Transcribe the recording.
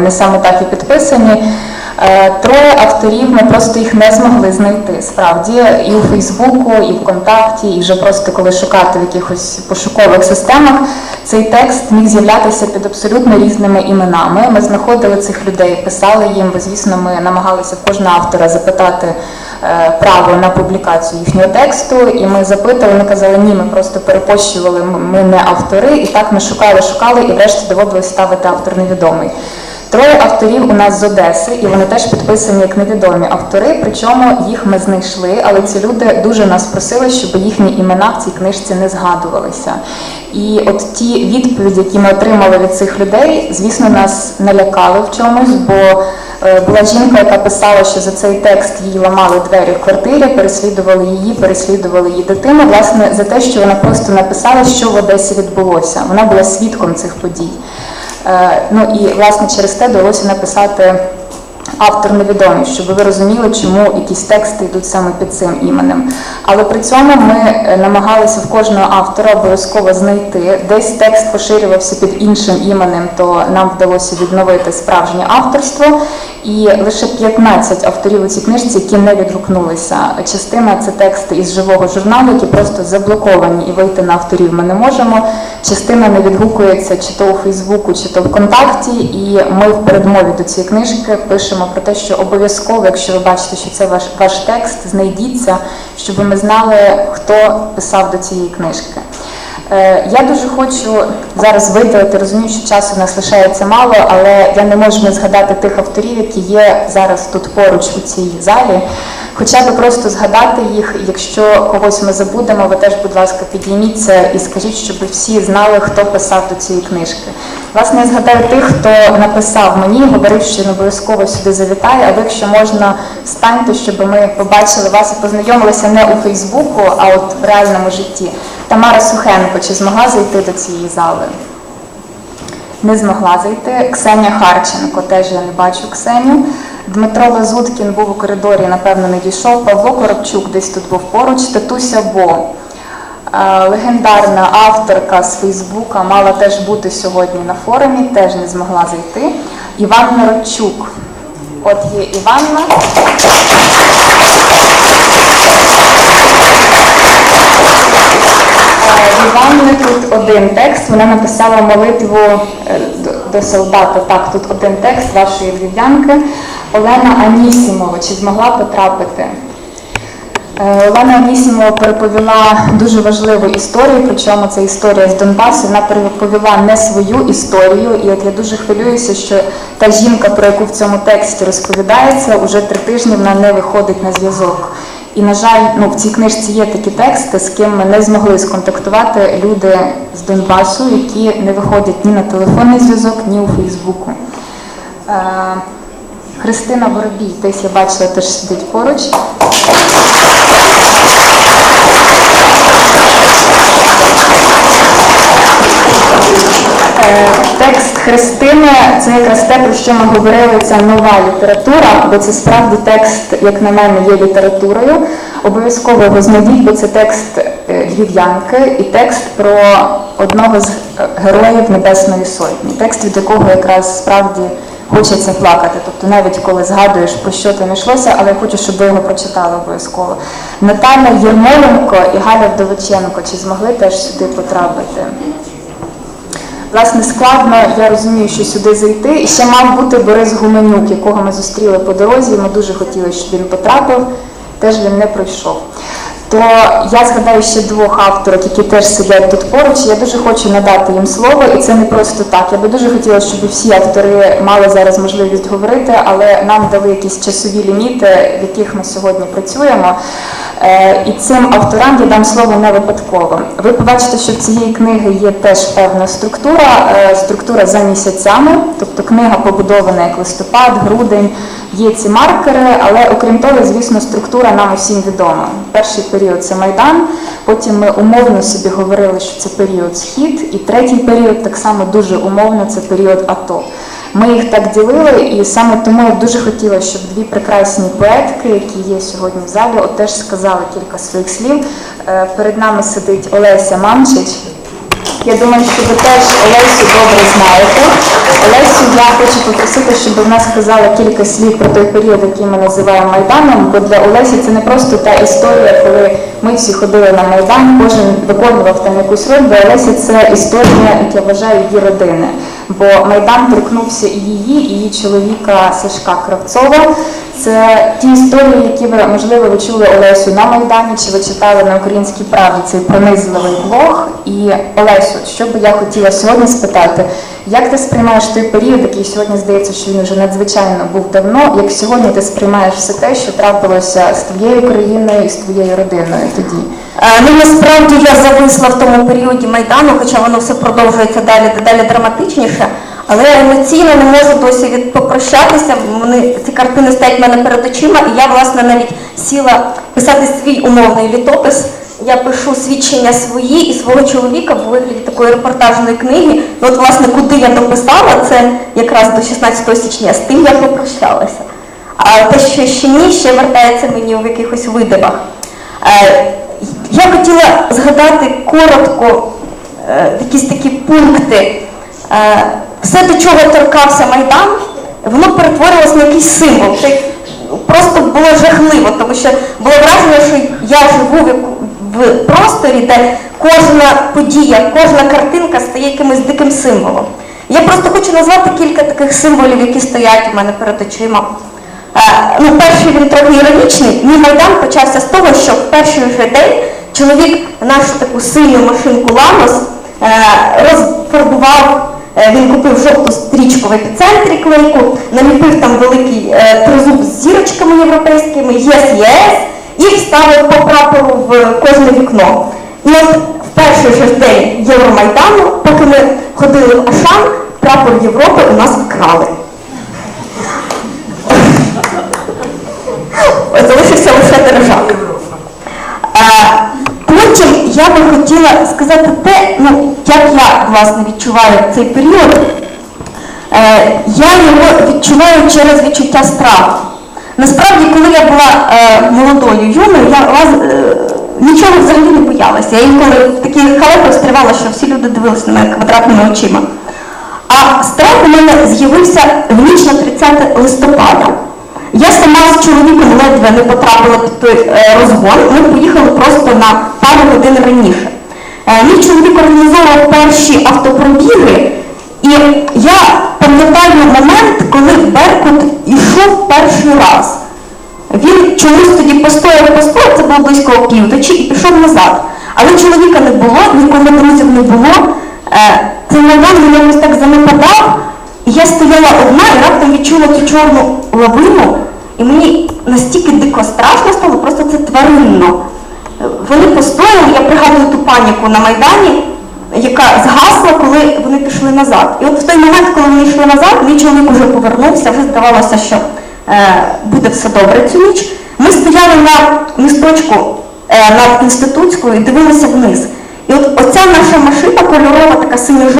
Вони саме так і підписані. Е, Троє авторів ми просто їх не змогли знайти. Справді і у Фейсбуку, і ВКонтакті, і вже просто коли шукати в якихось пошукових системах, цей текст міг з'являтися під абсолютно різними іменами. Ми знаходили цих людей, писали їм, бо звісно, ми намагалися в кожного автора запитати е, право на публікацію їхнього тексту. І ми запитали, вони казали, ні, ми просто перепощували, ми не автори. І так ми шукали, шукали, і врешті доводилось ставити автор невідомий. Троє авторів у нас з Одеси, і вони теж підписані як невідомі автори. Причому їх ми знайшли, але ці люди дуже нас просили, щоб їхні імена в цій книжці не згадувалися. І от ті відповіді, які ми отримали від цих людей, звісно, нас налякали в чомусь, бо е, була жінка, яка писала, що за цей текст їй ламали двері в квартирі, переслідували її, переслідували її дитину. Власне, за те, що вона просто написала, що в Одесі відбулося. Вона була свідком цих подій. Е, Ну і власне через те довелося написати автор невідомий, щоб ви розуміли, чому якісь тексти йдуть саме під цим іменем. Але при цьому ми е, намагалися в кожного автора обов'язково знайти. Десь текст поширювався під іншим іменем, то нам вдалося відновити справжнє авторство. І лише 15 авторів у цій книжці, які не відгукнулися. Частина це тексти із живого журналу, які просто заблоковані і вийти на авторів ми не можемо. Частина не відгукується чи то у Фейсбуку, чи то ВКонтакті. І ми в передмові до цієї книжки пишемо про те, що обов'язково, якщо ви бачите, що це ваш ваш текст, знайдіться, щоб ми знали, хто писав до цієї книжки. Е, Я дуже хочу зараз виділити, розумію, що часу в нас лишається мало, але я не можу не згадати тих авторів, які є зараз тут поруч у цій залі. Хоча б просто згадати їх, якщо когось ми забудемо, ви теж, будь ласка, підійміться і скажіть, щоб всі знали, хто писав до цієї книжки. Власне, я згадаю тих, хто написав мені, говорив, що він обов'язково сюди завітає, а ви, якщо можна, встаньте, щоб ми побачили вас і познайомилися не у Фейсбуку, а от в реальному житті. Тамара Сухенко, чи змогла зайти до цієї зали? Не змогла зайти. Ксенія Харченко, теж я не бачу Ксеню. Дмитро Лазуткін був у коридорі, напевно, не дійшов. Павло Коробчук десь тут був поруч. Татуся Бо. Е, Легендарна авторка з Фейсбука мала теж бути сьогодні на форумі, теж не змогла зайти. Іван Народчук. От є Іванна. Один текст. Вона написала молитву е, до- солдата. Так, тут один текст вашої львів'янки. Олена Анісімова. Чи змогла потрапити? Е, Олена Анісімова переповіла дуже важливу історію, причому це історія з Донбасу. Вона переповіла не свою історію, і от я дуже хвилююся, що та жінка, про яку в цьому тексті розповідається, уже три тижні вона не виходить на зв'язок. І, на жаль, ну, в цій книжці є такі тексти, з ким ми не змогли сконтактувати люди з Донбасу, які не виходять ні на телефонний зв'язок, ні у Фейсбуку. Е, Христина Воробій, десь я бачила, теж сидить поруч. Текст Христини це якраз те, про що ми говорили, ця нова література, бо це справді текст, як на мене, є літературою. Обов'язково його знайдіть, бо це текст е, львів'янки і текст про одного з е, героїв Небесної Сотні. Текст, від якого якраз справді хочеться плакати. Тобто навіть коли згадуєш, про що там йшлося, але я хочу, щоб ви його прочитали обов'язково. Наталя Єрмоленко і Галя Вдовиченко, чи змогли теж сюди потрапити? Власне, складно, я розумію, що сюди зайти. І ще мав бути Борис Гуменюк, якого ми зустріли по дорозі. Ми дуже хотіли, щоб він потрапив. Теж він не пройшов. То я згадаю ще двох авторок, які теж сидять тут поруч. Я дуже хочу надати їм слово, і це не просто так. Я би дуже хотіла, щоб всі автори мали зараз можливість говорити, але нам дали якісь часові ліміти, в яких ми сьогодні працюємо. Е, І цим авторам я дам слово не випадково. Ви побачите, що в цієї книги є теж певна структура, е, структура за місяцями, тобто книга побудована як листопад, грудень, є ці маркери, але окрім того, звісно, структура нам усім відома. Перший період це Майдан, потім ми умовно собі говорили, що це період схід, і третій період так само дуже умовно це період АТО. Ми їх так ділили, і саме тому я дуже хотіла, щоб дві прекрасні поетки, які є сьогодні в залі, теж сказали кілька своїх слів. Е, Перед нами сидить Олеся Мамчич. Я думаю, що ви теж Олесю добре знаєте. Олесю, я хочу попросити, щоб вона сказала кілька слів про той період, який ми називаємо Майданом, бо для Олесі це не просто та історія, коли ми всі ходили на Майдан, кожен виконував там якусь роль, для Олесі це історія, як я вважаю, її родини. Бо Майдан торкнувся і її, і її чоловіка Сашка Кравцова. Це ті історії, які ви можливо ви чули Олесю на Майдані, чи ви читали на українській правді цей пронизливий блог. І Олесю, що би я хотіла сьогодні спитати, як ти сприймаєш той період, який сьогодні здається, що він вже надзвичайно був давно. Як сьогодні ти сприймаєш все те, що трапилося з твоєю країною і з твоєю родиною тоді? Е, Ну, насправді я зависла в тому періоді Майдану, хоча воно все продовжується далі, дедалі драматичніше. Але я емоційно не можу досі від попрощатися. Вони ці картини стоять в мене перед очима, і я власне навіть сіла писати свій умовний літопис. Я пишу свідчення свої і свого чоловіка в вигляді такої репортажної книги. Ну, от, власне, куди я дописала, це якраз до 16 січня. З тим я попрощалася. А те, що ще ні, ще вертається мені в якихось видивах. Е, Я хотіла згадати коротко е, якісь такі пункти. Е, Все, до чого торкався Майдан, воно перетворилось на якийсь символ. Просто було жахливо, тому що було враження, що я живу в просторі, де кожна подія, кожна картинка стає якимось диким символом. Я просто хочу назвати кілька таких символів, які стоять у мене перед очима. Е, Ну, перший він трохи іронічний. Мій майдан почався з того, що в перший же день чоловік нашу таку синю машинку Ламос е, розфарбував. е, Він купив жовту стрічку в епіцентрі клейку, наліпив там великий тризуб з зірочками європейськими, єс і вставив по прапору в кожне вікно. І от в перший же день Євромайдану, поки ми ходили в Ашан, прапор Європи у нас вкрали. залишився лише держава. Е, Потім я би хотіла сказати те, ну, як я власне відчуваю цей період. Е, Я його відчуваю через відчуття страху. Насправді, коли я була е, молодою юною, я влас- е, нічого взагалі не боялася. Я інколи в такі халепи встрівала, що всі люди дивилися на мене квадратними очима. А страх у мене з'явився в ніч на 30 листопада. Я сама з чоловіком ледве не потрапила під той е, розгон. Ми поїхали просто на пару годин раніше. Е, Мій чоловік організовував перші автопробіги, я пам'ятаю момент, коли Беркут йшов перший раз. Він чомусь тоді постояв, постояв, це було близько опівночі, і пішов назад. Але чоловіка не було, нікого друзів не було. Е, Цей майдан мене якось так занепадав, і я стояла одна і раптом відчула ту чорну лавину, і мені настільки дико страшно стало, просто це тваринно. Е, Вони постояли, я пригадую ту паніку на Майдані, яка згасла, коли назад. І от в той момент, коли вони йшли назад, мій чоловік вже повернувся, вже здавалося, що е, буде все добре цю ніч. Ми стояли на місточку е, над інститутською і дивилися вниз. І от оця наша машина кольорова, така синьо